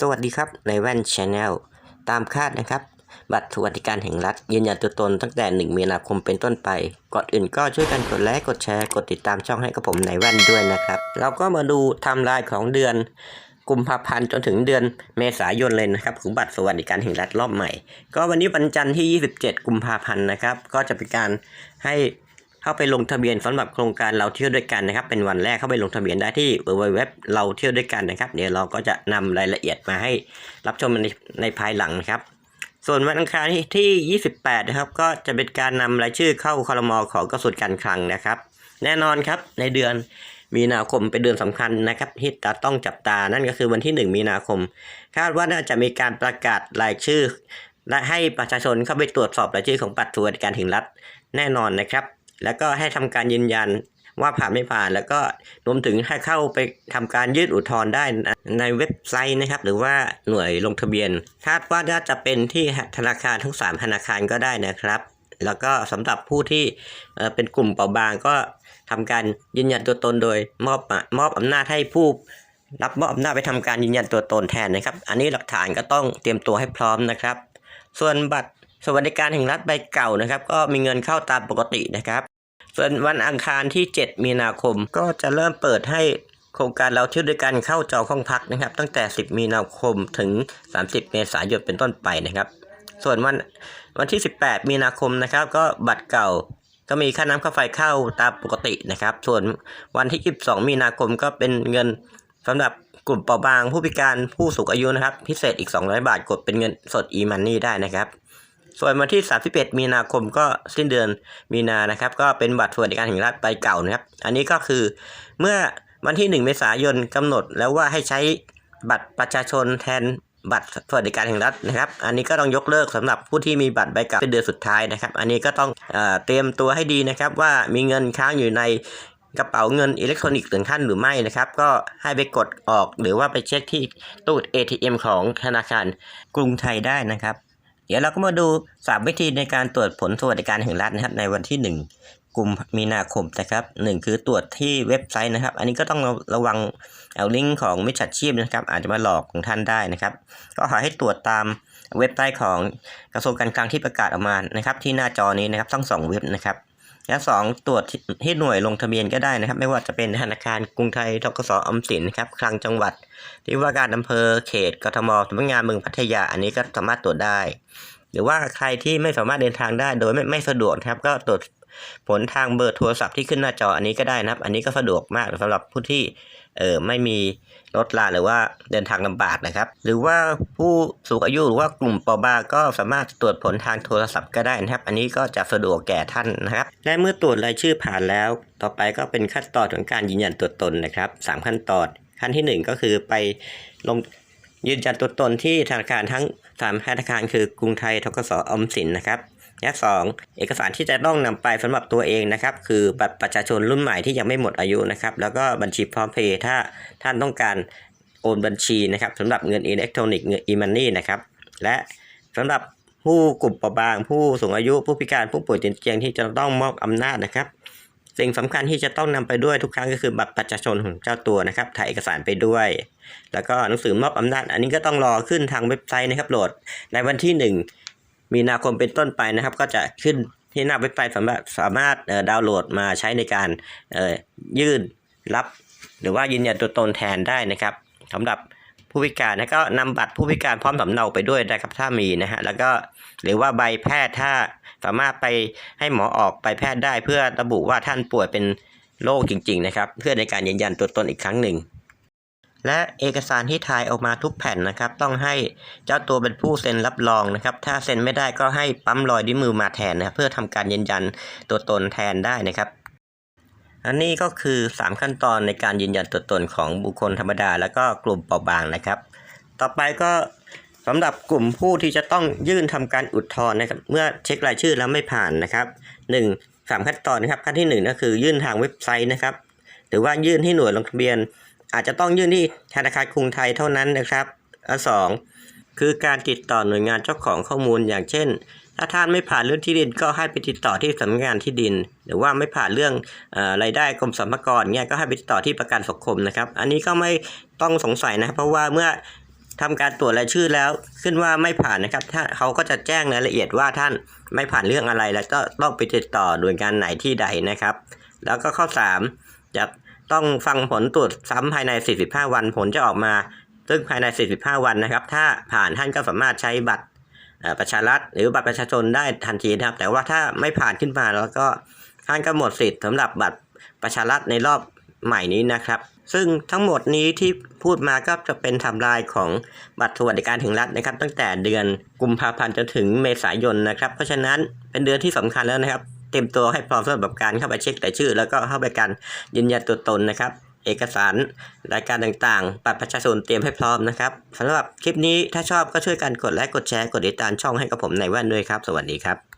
สวัสดีครับในแว่นชาแนลตามคาดนะครับ บัตรสวัสดิการแห่งรัฐ ยืนยันตัวตนตั้งแต่ 1 มีนาคมเป็นต้นไป ก่อนอื่นก็ช่วยกันกดไลค์กดแชร์ กดติดตามช่องให้กับผมในแว่นด้วยนะครับ เราก็มาดูไทม์ไลน์ของเดือนกุมภาพันธ์จนถึงเดือนเมษายนเลยนะครับของบัตรสวัสดิการแห่งรัฐรอบใหม่ ก็วันนี้วันจันทร์ที่ 27 กุมภาพันธ์นะครับ ก็จะเป็นการให้ เข้าไปลงทะเบียนสำหรับโครงการเราเที่ยวด้วยกันนะครับ เป็นวันแรกเข้าไปลงทะเบียนได้ที่เว็บเราเที่ยวด้วยกันนะครับ เดี๋ยวเราก็จะนำรายละเอียดมาให้รับชมในในภายหลังนะครับ ส่วนวันอังคารที่ที่28 นะครับ ก็จะเป็นการนำรายชื่อเข้าคอรมอของกระทรวงการคลังนะครับ แน่นอนครับในเดือนมีนาคมเป็นเดือนสำคัญนะครับที่จะต้องจับตานั่นก็คือวันที่ 1 มีนาคม คาดว่าน่าจะมีการประกาศรายชื่อ และให้ประชาชนเข้าไปตรวจสอบรายชื่อของบัตรสวัสดิการแห่งรัฐแน่นอนนะครับ แล้วก็ให้ทำการยืนยันว่าผ่านไม่ผ่าน แล้วก็รวมถึงให้เข้าไปทำการยื่นอุทธรณ์ได้ในเว็บไซต์นะครับ หรือว่าหน่วยลงทะเบียนคาดว่าน่าจะเป็นที่ธนาคารทั้งสามธนาคารก็ได้นะครับ แล้วก็สำหรับผู้ที่เป็นกลุ่มเปราะบางก็ทำการยืนยันตัวตนโดยมอบมอบอำนาจให้ผู้รับมอบอำนาจไปทำการยืนยันตัวตนแทนนะครับ อันนี้หลักฐานก็ต้องเตรียมตัวให้พร้อมนะครับ ส่วนบัตรสวัสดิการแห่งรัฐใบเก่านะครับ ก็มีเงินเข้าตามปกตินะครับ ส่วนวันอังคารที่ 7 มีนาคม ก็จะเริ่มเปิดให้โครงการเราเที่ยวด้วยกันเข้าจองห้องพักนะครับ ตั้งแต่ 10 มีนาคมถึง 30 เมษายนเป็นต้นไปนะครับ ส่วนวันวันที่ 18 มีนาคมนะครับ ก็บัตรเก่าก็มีค่าน้ำค่าไฟเข้าตามปกตินะครับ ส่วนวันที่ 22 มีนาคมก็เป็นเงินสำหรับกลุ่มเปราะบางผู้พิการผู้สูงอายุนะครับ พิเศษอีก 200 บาทกดเป็นเงินสด e-money ได้นะครับ ส่วนวันที่ 31 มีนาคมก็สิ้นเดือนมีนานะครับ ก็เป็นบัตรสวัสดิการแห่งรัฐใบเก่านะครับ อันนี้ก็คือเมื่อวันที่ 1 เมษายนกำหนดแล้วว่าให้ใช้บัตรประชาชนแทนบัตรสวัสดิการแห่งรัฐนะครับ อันนี้ก็ต้องยกเลิกสำหรับผู้ที่มีบัตรใบเก่าเป็นเดือนสุดท้ายนะครับ อันนี้ก็ต้องเอเตรียมตัวให้ดีนะครับว่ามีเงินค้างอยู่ในกระเป๋าเงินอิเล็กทรอนิกส์ถึงขั้นหรือไม่นะครับ ก็ให้ไปกดออกหรือว่าไปเช็คที่ตู้ ATM ของธนาคารกรุงไทยได้นะครับ เดี๋ยวเราก็มาดูสามวิธีในการตรวจผลสวัสดิการแห่งรัฐนะครับ ในวันที่ 1กุมมีนาคมนะครับหนึ่งคือตรวจที่เว็บไซต์นะครับ อันนี้ก็ต้องระวังเอาลิงก์ของมิจฉาชีพนะครับ อาจจะมาหลอกของท่านได้นะครับ ก็ขอให้ตรวจตามเว็บไซต์ของกระทรวงการคลังที่ประกาศออกมานะครับ ที่หน้าจอนี้นะครับทั้งสองเว็บนะครับ และสองตรวจที่หน่วยลงทะเบียนก็ได้นะครับ ไม่ว่าจะเป็นธนาคารกรุงไทยทกสออมสินนะครับคลังจังหวัด ที่ว่าการอำเภอเขตกทมสำนักงานเมืองพัทยาอันนี้ก็สามารถตรวจได้ หรือว่าใครที่ไม่สามารถเดินทางได้โดยไม่ไม่สะดวกครับ ก็ตรวจผลทางเบอร์โทรศัพท์ที่ขึ้นหน้าจออันนี้ก็ได้นะครับ อันนี้ก็สะดวกมากสำหรับผู้ที่เออไม่มีรถลาหรือว่าเดินทางลำบากนะครับ หรือว่าผู้สูงอายุหรือว่ากลุ่มเปราะบางก็สามารถตรวจผลทางโทรศัพท์ก็ได้นะครับ อันนี้ก็จะสะดวกแก่ท่านนะครับ และเมื่อตรวจรายชื่อผ่านแล้ว ต่อไปก็เป็นขั้นตอนของการยืนยันตัวตนนะครับสามขั้นตอน ขั้นที่หนึ่งก็คือไปลงยืนยันตัวตนที่ธนาคารทั้งสามธนาคารคือกรุงไทย ทกสออมสินนะครับ และสองเอกสารที่จะต้องนำไปสำหรับตัวเองนะครับ คือบัตรประชาชนรุ่นใหม่ที่ยังไม่หมดอายุนะครับ แล้วก็บัญชีพร้อมเพย์ถ้าท่านต้องการโอนบัญชีนะครับสำหรับเงินอิเล็กทรอนิกส์เงินอีมันนี่นะครับ และสำหรับผู้กลุ่มเปราะบาง ผู้สูงอายุผู้พิการผู้ป่วยติดเตียงที่จะต้องมอบอำนาจนะครับ สิ่งสำคัญที่จะต้องนำไปด้วยทุกครั้งก็คือบัตรประชาชนของเจ้าตัวนะครับถ่ายเอกสารไปด้วย แล้วก็หนังสือมอบอำนาจ อันนี้ก็ต้องรอขึ้นทางเว็บไซต์นะครับโหลดในวันที่ 1 มีนาคมเป็นต้นไปนะครับ ก็จะขึ้นที่หน้าเว็บไซต์สามารถสามารถดาวน์โหลดมาใช้ในการยื่นรับ หรือว่ายืนยันตัวตนแทนได้นะครับสำหรับผู้พิการนะก็นำบัตรผู้พิการพร้อมสำเนาไปด้วยนะครับถ้ามีนะฮะแล้วก็หรือว่าใบแพทย์ถ้าสามารถไปให้หมอออกใบแพทย์ได้ เพื่อระบุว่าท่านป่วยเป็นโรคจริง ๆ นะครับ เพื่อในการยืนยันตัวตนอีกครั้งหนึ่ง และเอกสารที่ถ่ายออกมาทุกแผ่นนะครับ ต้องให้เจ้าตัวเป็นผู้เซ็นรับรองนะครับ ถ้าเซ็นไม่ได้ก็ให้ปั๊มรอยนิ้วมือมาแทนนะครับ เพื่อทำการยืนยันตัวตนแทนได้นะครับ อันนี้ก็คือ 3 ขั้นตอนในการยืนยันตัวตนของบุคคลธรรมดา แล้วก็กลุ่มเปราะบางนะครับ ต่อไปก็สำหรับกลุ่มผู้ที่จะต้องยื่นทำการอุทธรณ์นะครับ เมื่อเช็ครายชื่อแล้วไม่ผ่านนะครับ 1 3 ขั้นตอนนะครับขั้นที่1ก็คือยื่นทางเว็บไซต์นะครับ หรือว่ายื่นที่หน่วยลงทะเบียน อาจจะต้องยื่นที่ธนาคารกรุงไทยเท่านั้นนะครับอันสองคือการติดต่อหน่วยงานเจ้าของข้อมูลอย่างเช่น ถ้าท่านไม่ผ่านเรื่องที่ดินก็ให้ไปติดต่อที่สำนักงานที่ดิน หรือว่าไม่ผ่านเรื่องรายได้กรมสรรพากรเนี่ยก็ให้ไปติดต่อที่ประกันสังคมนะครับ อันนี้ก็ไม่ต้องสงสัยนะเพราะว่าเมื่อทำการตรวจรายชื่อแล้วขึ้นว่าไม่ผ่านนะครับถ้าเขาก็จะแจ้งรายละเอียดว่าท่านไม่ผ่านเรื่องอะไรแล้วก็ต้องไปติดต่อหน่วยงานไหนที่ใดนะครับ แล้วก็ข้อ3จะ ต้องฟังผลตรวจซ้ำภายใน 45 วันผลจะออกมา ซึ่งภายใน 45 วันนะครับ ถ้าผ่านท่านก็สามารถใช้บัตรประชารัฐหรือบัตรประชาชนได้ทันทีนะครับ แต่ว่าถ้าไม่ผ่านขึ้นมาแล้วก็ท่านก็หมดสิทธิ์สำหรับบัตรประชารัฐในรอบใหม่นี้นะครับ ซึ่งทั้งหมดนี้ที่พูดมาก็จะเป็นทำลายของบัตรสวัสดิการแห่งรัฐนะครับ ตั้งแต่เดือนกุมภาพันธ์จนถึงเมษายนนะครับ เพราะฉะนั้นเป็นเดือนที่สำคัญแล้วนะครับ เตรียมตัวให้พร้อมสำหรับการเข้าไปเช็คแต่ชื่อ แล้วก็เข้าไปการยืนยันตัวตนนะครับเอกสารรายการต่างๆบัตรประชาชนเตรียมให้พร้อมนะครับสำหรับคลิปนี้ถ้าชอบก็ช่วยกันกดไลค์กดแชร์กดติดตามช่องให้กับผมในแว่นด้วยครับ สวัสดีครับ